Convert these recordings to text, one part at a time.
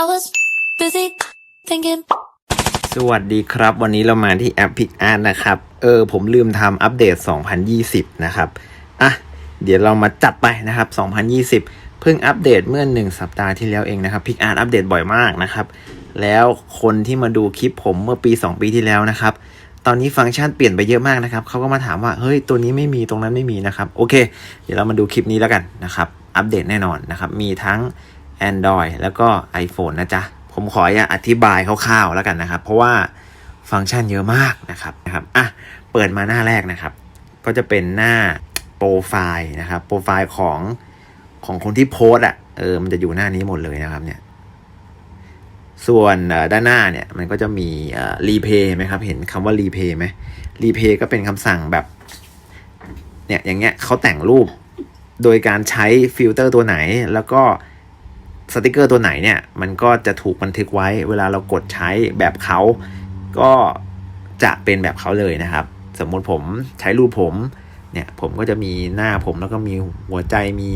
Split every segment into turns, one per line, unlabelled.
I was busy thinking.
สวัสดีครับ วันนี้เรามาที่แอป PicArt นะครับ เออ ผมลืมทำอัปเดต 2020 นะครับ อะ เดี๋ยวเรามาจัดไปนะครับ 2020 เพิ่งอัปเดตเมื่อ 1 สัปดาห์ที่แล้วเองนะครับ PicArt อัปเดตบ่อยมากนะครับ แล้วคนที่มาดูคลิปผมเมื่อปี 2 ปีที่แล้วนะครับ ตอนนี้ฟังก์ชันเปลี่ยนไปเยอะมากนะครับ เขาก็มาถามว่า เฮ้ย ตัวนี้ไม่มีตรงนั้นไม่มีนะครับ โอเค เดี๋ยวเรามาดูคลิปนี้แล้วกันนะครับ อัปเดตแน่นอนนะครับ มีทั้ง Android แล้วก็ iPhone นะจ๊ะ ผมขอออธิบายคร่าวๆแล้วกันนะครับ เพราะว่าฟังก์ชันเยอะมากนะครับนะครับอะเปิดมาหน้าแรกนะครับ ก็จะเป็นหน้าโปรไฟล์นะครับโปรไฟล์ของของคนที่โพสต์อะเออมันจะอยู่หน้านี้หมดเลยนะครับเนี่ยส่วนด้านหน้าเนี่ยมันก็จะมีรีเพย์ไหมครับเห็นคำว่ารีเพย์ไหมรีเพย์ก็เป็นคำสั่งแบบเนี่ยอย่างเงี้ยเขาแต่งรูปโดยการใช้ฟิลเตอร์ตัวไหน แล้วก็ สติกเกอร์ตัวไหนเนี่ยมันก็จะถูกบันทึกไว้ เวลาเรากดใช้แบบเขาก็จะเป็นแบบเขาเลยนะครับ สมมติผมใช้รูปผมเนี่ยผมก็จะมีหน้าผมแล้วก็มีหัวใจมี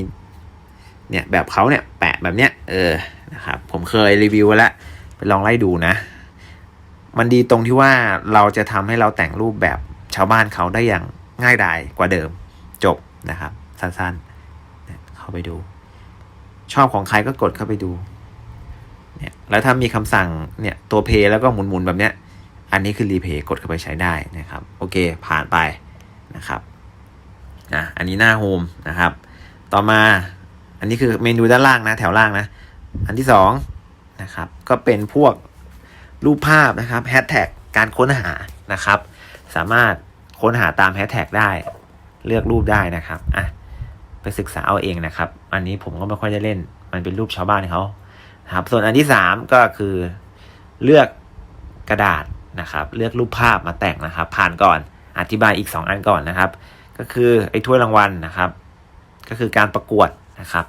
เนี่ยแบบเขาเนี่ยแปะแบบเนี้ยเออนะครับผมเคยรีวิวไว้แล้วไปลองไล่ดูนะ มันดีตรงที่ว่าเราจะทำให้เราแต่งรูปแบบชาวบ้านเขาได้อย่างง่ายดายกว่าเดิมจบนะครับ สั้นๆเนี่ยเข้าไปดู ชอบของใครก็กดเข้าไปดูเนี่ยแล้วถ้ามีคำสั่งเนี่ยตัวเพย์แล้วก็หมุนๆแบบเนี้ยอันนี้คือรีเพย์กดเข้าไปใช้ได้นะครับโอเคผ่านไปนะครับอะอันนี้หน้าโฮมนะครับ ต่อมาอันนี้คือเมนูด้านล่างนะแถวล่างนะ อันที่สองนะครับก็เป็นพวกรูปภาพนะครับแฮชแท็กการค้นหานะครับ สามารถค้นหาตามแฮชแท็กได้เลือกรูปได้นะครับอะ ไปศึกษาเอาเองนะครับ อันนี้ผมก็ไม่ค่อยได้เล่น มันเป็นรูปชาวบ้านเขานะครับ ส่วนอันที่สามก็คือเลือกกระดาษนะครับ เลือกรูปภาพมาแต่งนะครับ ผ่านก่อนอธิบายอีก2อันก่อนนะครับ ก็คือไอ้ถ้วยรางวัลนะครับ ก็คือการประกวดนะครับ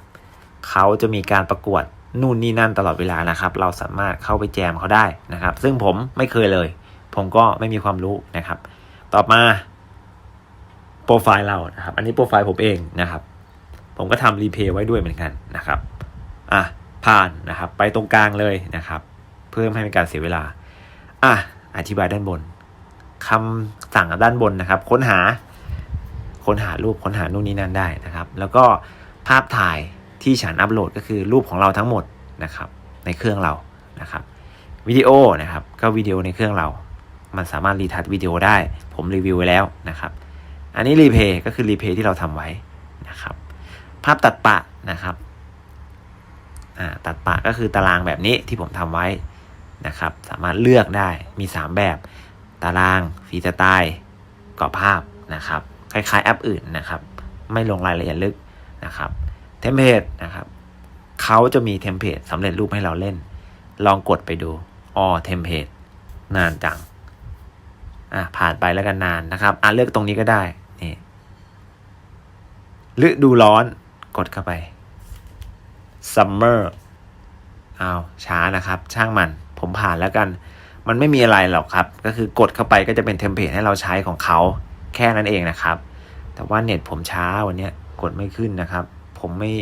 เขาจะมีการประกวดนู่นนี่นั่นตลอดเวลานะครับ เราสามารถเข้าไปแจมเขาได้นะครับ ซึ่งผมไม่เคยเลย ผมก็ไม่มีความรู้นะครับ ต่อมาโปรไฟล์เรานะครับ อันนี้โปรไฟล์ผมเองนะครับ ผมก็ทำรีเพย์ไว้ด้วยเหมือนกันนะครับอะผ่านนะครับ ไปตรงกลางเลยนะครับ เพื่อไม่ให้เป็นการเสียเวลาอะอธิบายด้านบนคำสั่งด้านบนนะครับ ค้นหา ค้นหารูปค้นหานู่นนี่นั่นได้นะครับ แล้วก็ภาพถ่ายที่ฉันอัปโหลดก็คือรูปของเราทั้งหมดนะครับ ในเครื่องเรานะครับวิดีโอนะครับ ก็วิดีโอในเครื่องเรา มันสามารถรีทัชวิดีโอได้ ผมรีวิวไว้แล้วนะครับ อันนี้รีเพย์ก็คือรีเพย์ที่เราทำไว้ ภาพตัดปะนะครับอ่าตัดปะก็คือตารางแบบนี้ที่ผมทำไว้นะครับ สามารถเลือกได้มี 3 แบบ ตารางฟรีสไตล์กรอบภาพนะครับ คล้ายๆแอปอื่นนะครับ ไม่ลงรายละเอียดลึกนะครับเทมเพลตนะครับเขาจะมีเทมเพลตสำเร็จรูปให้เราเล่น ลองกดไปดูอ๋อเทมเพลตนานจังอะผ่านไปแล้วกันนานนะครับอะเลือกตรงนี้ก็ได้นี่ฤดูร้อน กดเข้าไป summer เอาช้านะครับ ช่างมัน ผมผ่านแล้วกัน มันไม่มีอะไรหรอกครับ ก็คือกดเข้าไปก็จะเป็นเทมเพลตให้เราใช้ของเขาแค่นั้นเองนะครับ แต่ว่าเน็ตผมช้าวันนี้กดไม่ขึ้นนะครับ ผมไม่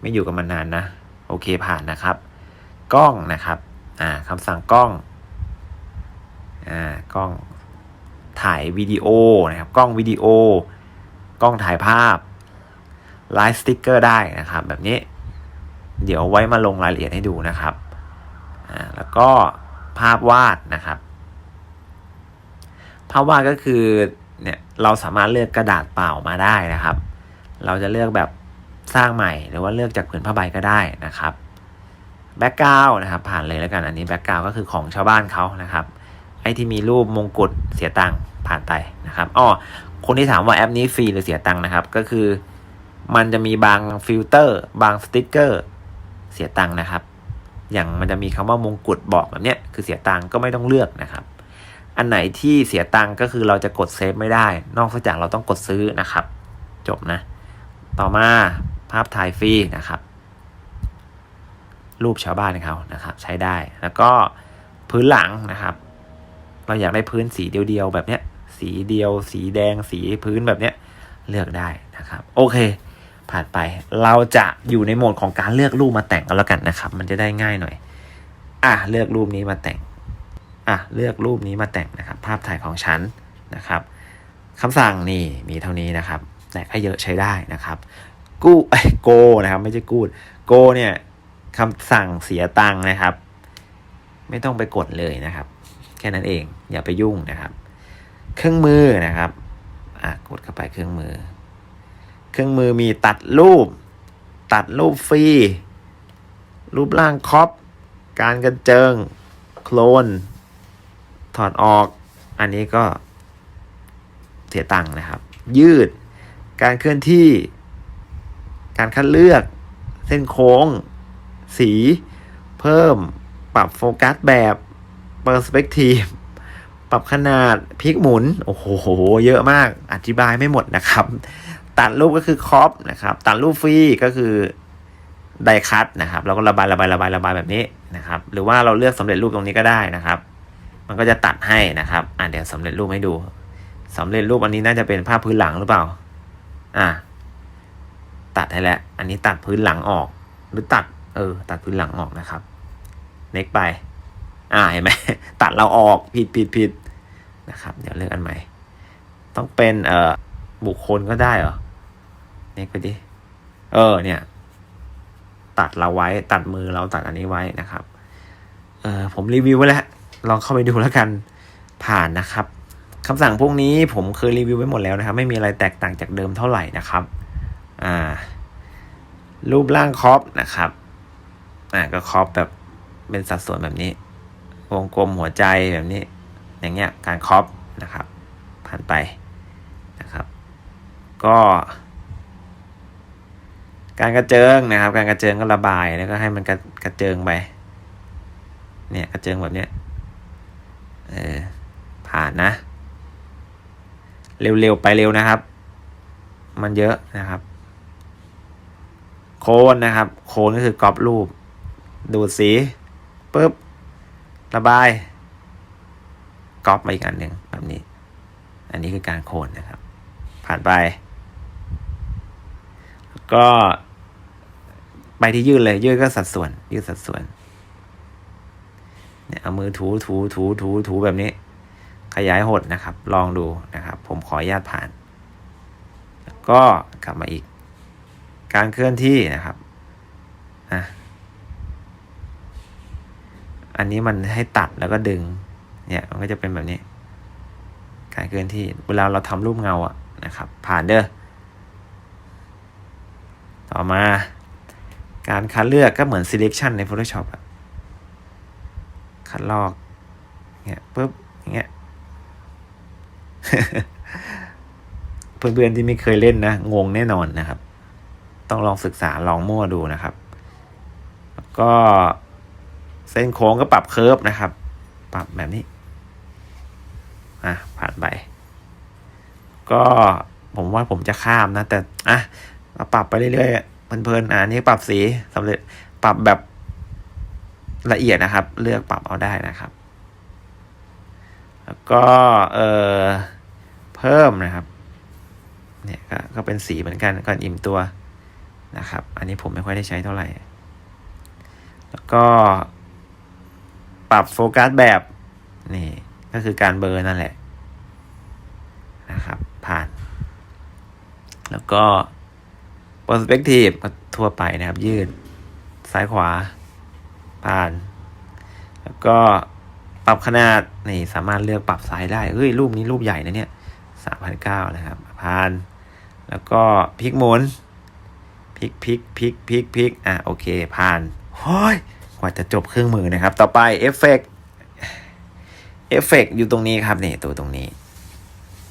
ไม่อยู่กับมันนานนะ โอเคผ่านนะครับ กล้องนะครับ อ่าคำสั่งกล้อง อ่ากล้องถ่ายวิดีโอนะครับ กล้องวิดีโอกล้องถ่ายภาพ ไลฟ์สติ๊กเกอร์ได้นะครับ แบบนี้ เดี๋ยวไว้มาลงรายละเอียดให้ดูนะครับอ่าแล้วก็ภาพวาดนะครับ ภาพวาดก็คือเนี่ยเราสามารถเลือกกระดาษเปล่ามาได้นะครับ เราจะเลือกแบบสร้างใหม่หรือว่าเลือกจากผืนผ้าใบก็ได้นะครับแบ็กกราวนะครับ ผ่านเลยแล้วกันอันนี้แบ็กกราวก็คือของชาวบ้านเขานะครับไอ้ที่มีรูปมงกุฎเสียตังค์ผ่านไปนะครับอ๋อคนที่ถามว่าแอปนี้ฟรีหรือเสียตังค์นะครับ ก็คือ มันจะมีบางฟิลเตอร์ บางสติกเกอร์เสียตังค์นะครับ อย่างมันจะมีคำว่ามงกุฎบอกแบบเนี้ยคือเสียตังค์ก็ไม่ต้องเลือกนะครับ อันไหนที่เสียตังค์ก็คือเราจะกดเซฟไม่ได้ นอกจากเราต้องกดซื้อนะครับ จบนะ ต่อมาภาพถ่ายฟรีนะครับ รูปชาวบ้านเขานะครับ ใช้ได้แล้วก็พื้นหลังนะครับ เราอยากได้พื้นสีเดียวๆแบบเนี้ยสีเดียว สีแดงสีพื้นแบบเนี้ยเลือกได้นะครับ โอเค ผ่านไป เราจะอยู่ในโหมดของการเลือกรูปมาแต่งกันแล้วกันนะครับ มันจะได้ง่ายหน่อย อะเลือกรูปนี้มาแต่ง อะเลือกรูปนี้มาแต่งนะครับ ภาพถ่ายของฉันนะครับคำสั่งนี่มีเท่านี้นะครับ แต่ก็เยอะใช้ได้นะครับ กู้เอ้โกนะครับ ไม่ใช่กูดโกเนี่ยคำสั่งเสียตังค์นะครับ ไม่ต้องไปกดเลยนะครับ แค่นั้นเองอย่าไปยุ่งนะครับ เครื่องมือนะครับอะกดเข้าไปเครื่องมือ เครื่องมือมีตัดรูป ตัดรูปฟรี รูปร่างครอปการกระเจิง โคลน ถอดออก อันนี้ก็เสียตังค์นะครับ ยืด การเคลื่อนที่ การคัดเลือก เส้นโค้ง สี เพิ่ม ปรับโฟกัสแบบเปอร์สเปกทีฟปรับขนาดพลิกหมุน โอ้โห เยอะมาก อธิบายไม่หมดนะครับ ตัดรูปก็คือครอปนะครับตัดรูปฟรีก็คือไดคัตนะครับแล้วก็ระบายระบายระบายระบายแบบนี้นะครับ หรือว่าเราเลือกสำเร็จรูปตรงนี้ก็ได้นะครับ มันก็จะตัดให้นะครับอะเดี๋ยวสำเร็จรูปให้ดูสำเร็จรูปอันนี้น่าจะเป็นภาพพื้นหลังหรือเปล่า อะตัดให้แล้วอันนี้ตัดพื้นหลังออก หรือตัด เออ ตัดพื้นหลังออกนะครับเน็กไป อ่าเห็นไหมตัดเราออกผิดผิดผิดนะครับ เดี๋ยวเลือกอันใหม่ ต้องเป็นเอ่อบุคคลก็ได้เหรอ เน็กไปดิ เออ เนี่ย ตัดเราไว้ ตัดมือเราตัดอันนี้ไว้นะครับ เออผมรีวิวไว้แล้ว ลองเข้าไปดูแล้วกัน ผ่านนะครับคำสั่งพวกนี้ผมเคยรีวิวไว้หมดแล้วนะครับ ไม่มีอะไรแตกต่างจากเดิมเท่าไหร่นะครับ อ่า รูปร่างครอปนะครับ อ่า ก็ครอปแบบเป็นสัดส่วนแบบนี้ วงกลมหัวใจแบบนี้ อย่างเงี้ย การครอปนะครับ ผ่านไปนะครับ ก็ การกระเจิงนะครับ การกระเจิงก็ระบายแล้วก็ให้มันกระกระเจิงไป เนี่ยกระเจิงแบบเนี้ยเออผ่านนะ เร็วๆไปเร็วนะครับ มันเยอะนะครับ โคนนะครับ โคนก็คือกรอบรูป ดูดสีปุ๊บระบายกรอบมาอีกอันหนึ่งแบบนี้ อันนี้คือการโคนนะครับ ผ่านไป ก็ไปที่ยืดเลยยืดก็สัดส่วน ยืดสัดส่วนเนี่ยเอามือถูถูถูถูถูแบบนี้ ขยายหดนะครับ ลองดูนะครับ ผมขออนุญาตผ่าน ก็กลับมาอีก การเคลื่อนที่นะครับอะอันนี้มันให้ตัดแล้วก็ดึง เนี่ยมันก็จะเป็นแบบนี้ การเคลื่อนที่ เวลาเราทำรูปเงาอะนะครับ ผ่านเด้อ ต่อมาการคัดเลือกก็เหมือน selection ใน Photoshop อะคัดลอกเนี่ยปุ๊บเงี้ยเพื่อนๆที่ไม่เคยเล่นนะ งงแน่นอนนะครับ ต้องลองศึกษาลองมั่วดูนะครับ แล้วก็เส้นโค้งก็ปรับเคิร์ฟนะครับ ปรับแบบนี้ อะผ่านไป ก็ผมว่าผมจะข้ามนะ แต่ อะ เราปรับไปเรื่อยๆเพลินๆอ่านี่ปรับสีสำเร็จปรับแบบละเอียดนะครับ เลือกปรับเอาได้นะครับ แล้วก็เออเพิ่มนะครับเนี่ยก็ก็เป็นสีเหมือนกันก่อนอิ่มตัวนะครับ อันนี้ผมไม่ค่อยได้ใช้เท่าไหร่ แล้วก็ปรับโฟกัสแบบนี่ก็คือการเบอร์นั่นแหละนะครับ ผ่าน แล้วก็ perspective ก็ทั่วไปนะครับ ยืด ซ้ายขวา ผ่าน แล้วก็ปรับขนาด นี่สามารถเลือกปรับไซส์ได้ เฮ้ย รูปนี้รูปใหญ่นะเนี่ยสามพันเก้านะครับ ผ่าน แล้วก็พลิกหมุนพลิกพลิกพลิกพลิกพลิกอะ โอเค ผ่านโอ้ยกว่าจะจบเครื่องมือนะครับ ต่อไปเอฟเฟกเอฟเฟกอยู่ตรงนี้ครับนี่ตัวตรงนี้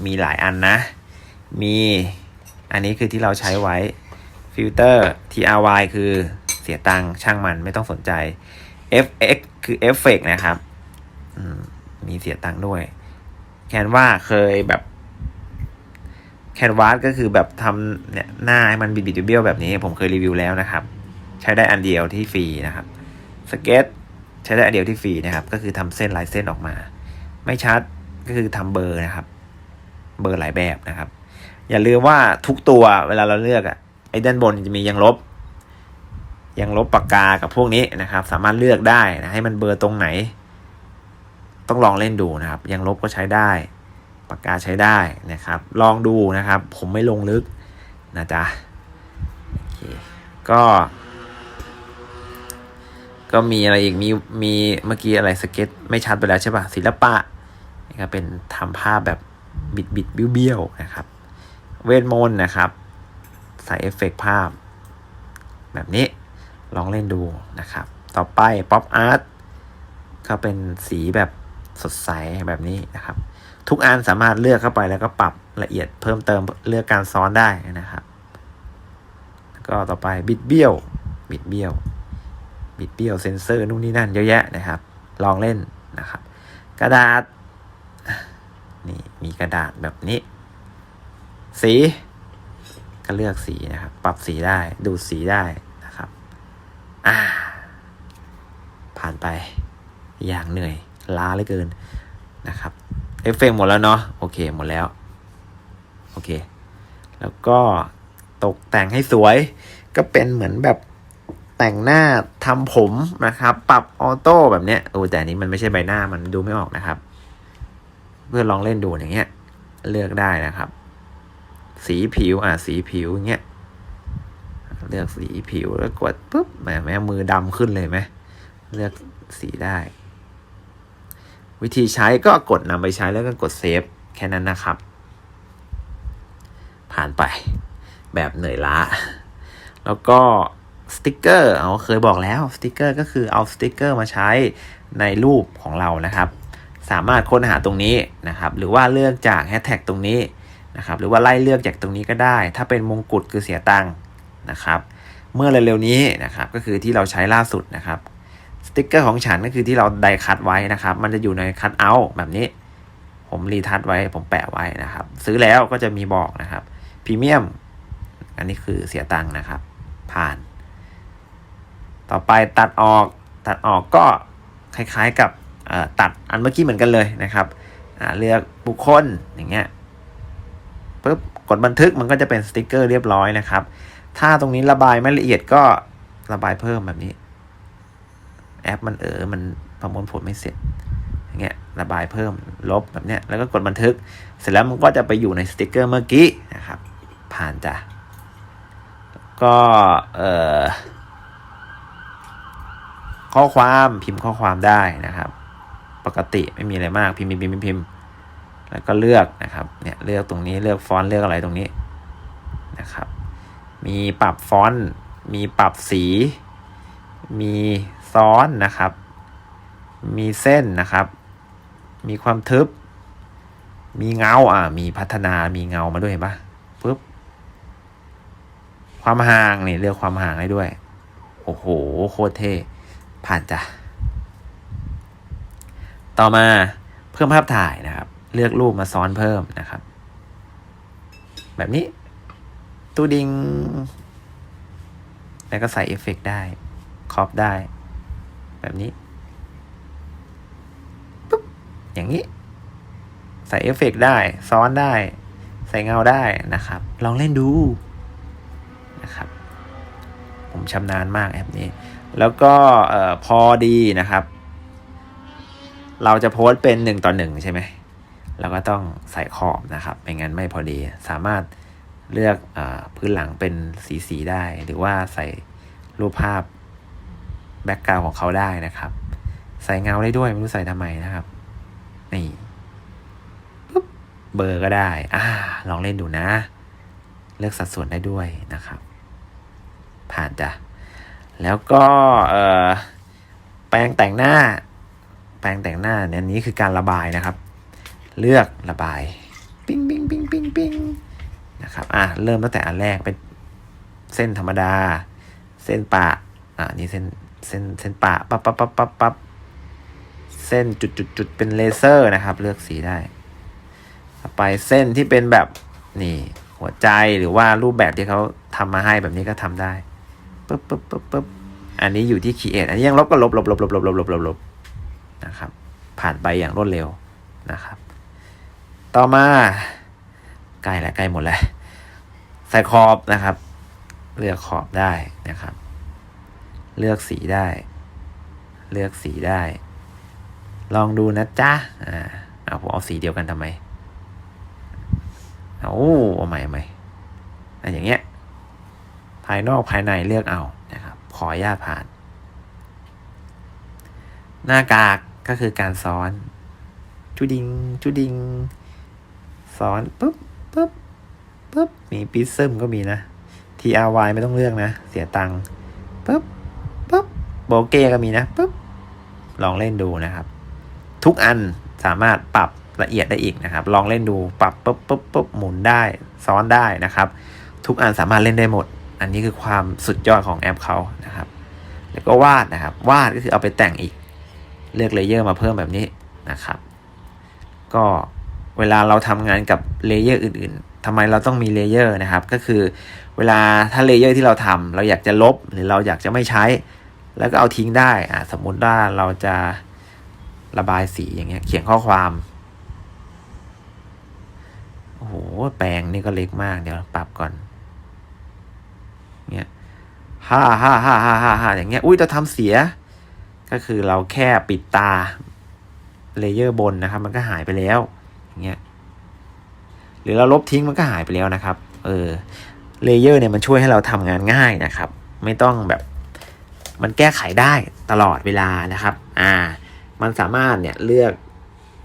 มีหลายอันนะ มี อันนี้คือที่เราใช้ไว้ ฟิลเตอร์ TRY คือเสียตังค์ช่างมันไม่ต้องสนใจ FX คือเอฟเฟกนะครับมีเสียตังค์ด้วย แคนวาเคยแบบแคนวาสก็คือแบบทำเนี่ยหน้าให้มันบิดบิดเบี้ยวแบบนี้ ผมเคยรีวิวแล้วนะครับ ใช้ได้อันเดียวที่ฟรีนะครับสเก็ตใช้ได้อันเดียวที่ฟรีนะครับ ก็คือทำเส้นลายเส้นออกมา ไม่ชัดก็คือทำเบอร์นะครับ เบอร์หลายแบบนะครับ อย่าลืมว่าทุกตัวเวลาเราเลือกอะ ไอ้ด้านบนจะมียังลบยังลบปากกากับพวกนี้นะครับ สามารถเลือกได้นะให้มันเบอร์ตรงไหน ต้องลองเล่นดูนะครับยังลบก็ใช้ได้ปากกาใช้ได้นะครับ ลองดูนะครับ ผมไม่ลงลึกนะจ๊ะก็ ก็มีอะไรอีกมีมีเมื่อกี้อะไรสเก็ตไม่ชัดไปแล้วใช่ปะศิลปะนี่ก็เป็นทำภาพแบบบิดบิดเบี้ยวเบี้ยวๆนะครับ เวทมนต์นะครับ ใส่เอฟเฟกต์ภาพ แบบนี้ลองเล่นดูนะครับ ต่อไปป๊อปอาร์ตก็เป็นสีแบบสดใสแบบนี้นะครับ ทุกอันสามารถเลือกเข้าไปแล้วก็ปรับละเอียดเพิ่มเติมเลือกการซ้อนได้นะครับก็ต่อไปบิดเบี้ยวบิดเบี้ยวบิดเบี้ยวเซนเซอร์นู่นนี่นั่นเยอะแยะนะครับ ลองเล่นนะครับ กระดาษนี่มีกระดาษแบบนี้ สี ก็เลือกสีนะครับ ปรับสีได้ดูดสีได้นะครับ อ่า ผ่านไปอย่างเหนื่อยล้าเหลือเกินนะครับเอฟเฟกต์หมดแล้วเนาะโอเคหมดแล้ว โอเค แล้วก็ตกแต่งให้สวย ก็เป็นเหมือนแบบแต่งหน้าทำผมนะครับ ปรับออโต้แบบเนี้ยโอ้แต่นนี้มันไม่ใช่ใบหน้ามันดูไม่ออกนะครับ เพื่อลองเล่นดูอย่างเงี้ย เลือกได้นะครับ สีผิว อะสีผิวเงี้ยเลือกสีผิวแล้วกดปุ๊บแหมแม่มือดำขึ้นเลยไหมเลือกสีได้ วิธีใช้ก็กดนำไปใช้แล้วก็กดเซฟแค่นั้นนะครับ ผ่านไปแบบเหนื่อยล้า แล้วก็สติกเกอร์เอาเคยบอกแล้วสติกเกอร์ก็คือเอาสติกเกอร์มาใช้ในรูปของเรานะครับ สามารถค้นหาตรงนี้นะครับ หรือว่าเลือกจากแฮชแท็กตรงนี้ นะครับ หรือว่าไล่เลือกจากตรงนี้ก็ได้ ถ้าเป็นมงกุฎคือเสียตังค์นะครับ เมื่อเร็วๆนี้นะครับ ก็คือที่เราใช้ล่าสุดนะครับ สติกเกอร์ของฉันก็คือที่เราไดคัดไว้นะครับ มันจะอยู่ในคัดเอาท์แบบนี้ ผมรีทัชไว้ ผมแปะไว้นะครับ ซื้อแล้วก็จะมีบอกนะครับพรีเมียม อันนี้คือเสียตังค์นะครับ ผ่าน ต่อไปตัดออก ตัดออกก็คล้ายๆกับตัดอันเมื่อกี้เหมือนกันเลยนะครับเลือกบุคคลอย่างเงี้ย ปุ๊บกดบันทึกมันก็จะเป็นสติกเกอร์เรียบร้อยนะครับ ถ้าตรงนี้ระบายไม่ละเอียดก็ระบายเพิ่มแบบนี้ แอปมันเออมันประมวลผลไม่เสร็จอย่างเงี้ยระบายเพิ่มลบแบบเนี้ยแล้วก็กดบันทึก เสร็จแล้วมันก็จะไปอยู่ในสติกเกอร์เมื่อกี้นะครับ ผ่านจ้ะก็เอ่อข้อความพิมพ์ข้อความได้นะครับ ปกติไม่มีอะไรมากพิมพ์พิมพ์พิมพ์พิมพ์ แล้วก็เลือกนะครับเนี่ยเลือกตรงนี้เลือกฟอนต์เลือกอะไรตรงนี้นะครับ มีปรับฟอนต์มีปรับสี มีซ้อนนะครับ มีเส้นนะครับ มีความทึบ มีเงาอ่ามีพัฒนามีเงามาด้วยเห็นปะปึ๊บความห่างนี่เลือกความห่างให้ด้วย โอ้โหโคตรเท่ผ่านจ้ะต่อมาเพิ่มภาพถ่ายนะครับ เลือกรูปมาซ้อนเพิ่มนะครับ แบบนี้ตู้ดิง แล้วก็ใส่เอฟเฟกได้ ครอปได้ แบบนี้ปุ๊บอย่างนี้ ใส่เอฟเฟกได้ ซ้อนได้ ใส่เงาได้นะครับ ลองเล่นดูนะครับ ผมชำนาญมากแอปนี้ แล้วก็ออพอดีนะครับ เราจะโพสเป็นหนึ่งต่อหนึ่งใช่ไหม เราก็ต้องใส่ขอบนะครับไม่งั้นไม่พอดี สามารถเลือกอพื้นหลังเป็นสีสีๆได้ หรือว่าใส่รูปภาพแบ็กกราวของเขาได้นะครับ ใส่เงาได้ด้วยไม่รู้ใส่ทำไมนะครับ นี่ปุ๊บเบอร์ก็ได้อ่าลองเล่นดูนะ เลือกสัดส่วนได้ด้วยนะครับ ผ่านจ้ะแล้วก็เออแปรงแต่งหน้า แปรงแต่งหน้าเนี่ยอันนี้คือการระบายนะครับ เลือกระบายปิ้งปิ้งปิ้งปิ้งปิ้งนะครับอะเริ่มตั้งแต่อันแรกเป็นเส้นธรรมดา เส้นปะอะนี่เส้นเส้นเส้นปะปั๊บปั๊บปั๊บปั๊บปั๊บเส้นจุดจุดจุดเป็นเลเซอร์นะครับ เลือกสีได้ต่อไปเส้นที่เป็นแบบนี่หัวใจหรือว่ารูปแบบที่เขาทำมาให้แบบนี้ก็ทำได้ปึ๊บปึ๊บปึ๊บปึ๊บอันนี้อยู่ที่คีเอทอันนี้ยังลบก็ลบลบลบลบลบลบลบลบลบนะครับ ผ่านไปอย่างรวดเร็วนะครับ ต่อมาใกล้แล้วใกล้หมดแล้ว ใส่ขอบนะครับ เลือกขอบได้นะครับ เลือกสีได้ เลือกสีได้ ลองดูนะจ๊ะอ่าเอาผมเอาสีเดียวกันทำไมเอาเอาใหม่ใหม่อะอย่างเงี้ย ภายนอกภายในเลือกเอานะครับ ขอญาตผ่าน หน้ากากก็คือการซ้อนจุดิงจุดิง ซ้อนปุ๊บปุ๊บปุ๊บมีปิซึมก็มีนะ TRY ไม่ต้องเลือกนะ เสียตังค์ปุ๊บปุ๊บโบเก้ก็มีนะปุ๊บลองเล่นดูนะครับ ทุกอันสามารถปรับละเอียดได้อีกนะครับ ลองเล่นดูปรับปุ๊บปุ๊บปุ๊บหมุนได้ซ้อนได้นะครับ ทุกอันสามารถเล่นได้หมด อันนี้คือความสุดยอดของแอปเขานะครับ แล้วก็วาดนะครับ วาดก็คือเอาไปแต่งอีก เลือกเลเยอร์มาเพิ่มแบบนี้นะครับ ก็ เวลาเราทำงานกับเลเยอร์อื่น ๆทำไมเราต้องมีเลเยอร์นะครับ ก็คือเวลาถ้าเลเยอร์ที่เราทำเราอยากจะลบหรือเราอยากจะไม่ใช้ แล้วก็เอาทิ้งได้อ่าสมมุติว่าเราจะระบายสีอย่างเงี้ย เขียนข้อความโอ้โหแปลงนี่ก็เล็กมากเดี๋ยวปรับก่อนเนี่ยห้าห้าห้าห้าห้าห้าอย่างเงี้ยอุ้ยจะทำเสีย ก็คือเราแค่ปิดตาเลเยอร์บนนะครับ มันก็หายไปแล้ว เงี้ยหรือเราลบทิ้งมันก็หายไปแล้วนะครับ เออเลเยอร์เนี่ยมันช่วยให้เราทำงานง่ายนะครับ ไม่ต้องแบบมันแก้ไขได้ตลอดเวลานะครับ อ่า มันสามารถเนี่ยเลือก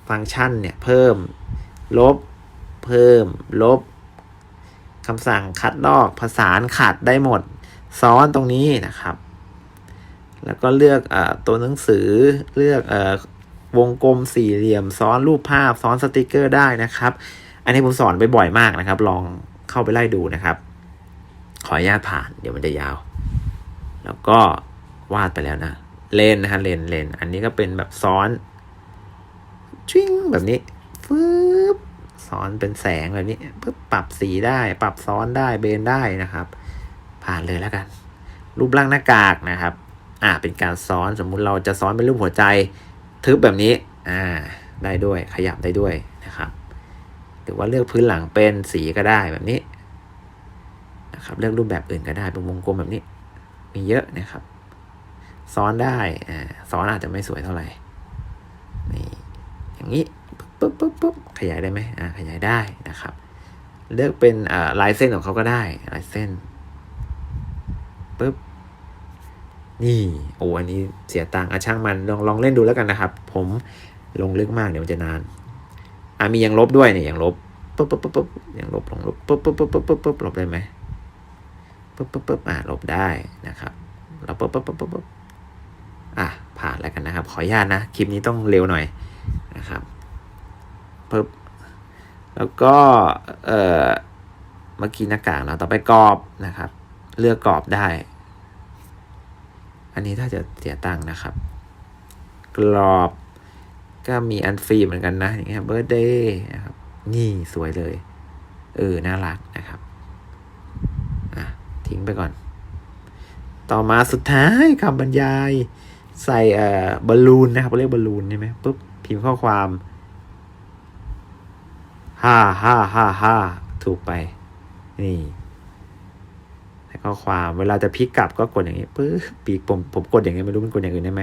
ฟังก์ชันเนี่ยเพิ่ม ลบ เพิ่ม ลบคำสั่งคัดลอกผสานขัดได้หมด ซ้อนตรงนี้นะครับ แล้วก็เลือกอตัวหนังสือเลือกอ วงกลมสี่เหลี่ยม ซ้อนรูปภาพ ซ้อนสติกเกอร์ได้นะครับ อันนี้ผมสอนไปบ่อยมากนะครับ ลองเข้าไปไล่ดูนะครับ ขออนุญาตผ่าน เดี๋ยวมันจะยาว แล้วก็วาดไปแล้วนะ เลนนะฮะเลนเลน อันนี้ก็เป็นแบบซ้อนชิงแบบนี้ฟืบซ้อนเป็นแสงแบบนี้ปึ๊บปรับสีได้ ปรับซ้อนได้เบนได้นะครับ ผ่านเลยแล้วกัน รูปร่างหน้ากากนะครับ อ่าเป็นการซ้อนสมมุติเราจะซ้อนเป็นรูปหัวใจ ทึบแบบนี้อ่าได้ด้วยขยับได้ด้วยนะครับหรือว่าเลือกพื้นหลังเป็นสีก็ได้แบบนี้นะครับเลือกรูปแบบอื่นก็ได้เป็นวงกลมแบบนี้ มีเยอะนะครับ ซ้อนได้อ่าซ้อนอาจจะไม่สวยเท่าไหร่นี่อย่างนี้ปุ๊บปุ๊บปุ๊บขยายได้ไหมอ่าขยายได้นะครับ เลือกเป็นอ่าลายเส้นของเขาก็ได้ลายเส้นปุ๊บ นี่โอ้อันนี้เสียตังค์อะช่างมันลองลองเล่นดูแล้วกันนะครับ ผมลงลึกมากเดี๋ยวมันจะนานอะมียังลบด้วยเนี่ยยังลบปุ๊บปุ๊บปุ๊บปุ๊บยังลบลงลบปุ๊บปุ๊บปุ๊บปุ๊บปุ๊บปุ๊บลบได้ไหมปุ๊บปุ๊บปุ๊บอะลบได้นะครับแล้วปุ๊บปุ๊บปุ๊บปุ๊บปุ๊บอะผ่านแล้วกันนะครับ ขออนุญาตนะคลิปนี้ต้องเร็วหน่อยนะครับปุ๊บแล้วก็เอ่อเมื่อกี้หน้ากากแล้วต่อไปกรอบนะครับ เลือกกรอบได้ อันนี้ถ้าจะเสียตังค์นะครับ กรอบก็มีอันฟรีเหมือนกันนะอย่างเงี้ยเบิร์เดย์นะครับ นี่สวยเลย เออ น่ารักนะครับอะทิ้งไปก่อน ต่อมาสุดท้ายคำบรรยาย ใส่เอ่อบอลลูนนะครับเรียกบอลลูนใช่ไหมปุ๊บพิมพ์ข้อความห้าห้าห้าห้าถูกไป นี่ ข้อความเวลาจะพลิกกลับก็กดอย่างนี้ปึ๊บปีกผมผมกดอย่างนี้ไม่รู้มันกดอย่างอื่นได้ไหม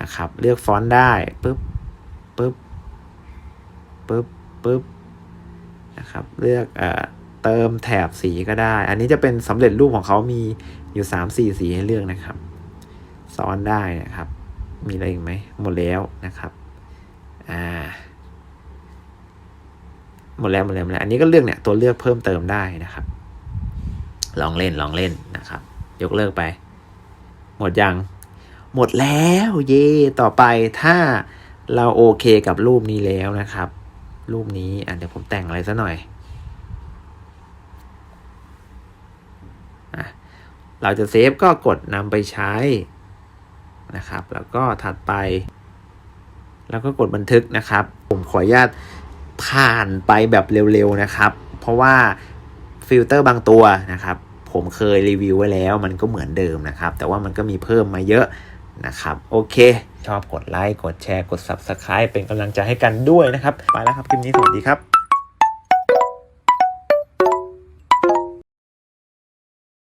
นะครับเลือกฟอนต์ได้ปึ๊บปึ๊บปึ๊บปึ๊บนะครับเลือกเอ่อเติมแถบสีก็ได้ อันนี้จะเป็นสำเร็จรูปของเขามีอยู่สามสี่สีให้เลือกนะครับ ซ้อนได้นะครับ มีอะไรอีกไหมหมดแล้วนะครับอ่าหมดแล้วหมดแล้วหมดแล้วอันนี้ก็เลือกเนี่ยตัวเลือกเพิ่มเติมได้นะครับ ลองเล่นลองเล่นนะครับ ยกเลิกไป หมดยัง หมดแล้วเย่ต่อไปถ้าเราโอเคกับรูปนี้แล้วนะครับ รูปนี้อะเดี๋ยวผมแต่งอะไรซะหน่อยอะเราจะเซฟก็กดนำไปใช้นะครับ แล้วก็ถัดไป แล้วก็กดบันทึกนะครับ ผมขออนุญาตผ่านไปแบบเร็วๆนะครับ เพราะว่า ฟิลเตอร์บางตัวนะครับ ผมเคยรีวิวไว้แล้วมันก็เหมือนเดิมนะครับ แต่ว่ามันก็มีเพิ่มมาเยอะนะครับ โอเค ชอบกดไลค์กดแชร์กด Subscribe เป็นกำลังใจให้กันด้วยนะครับ ไปแล้วครับคลิปนี้สวัสดีครับ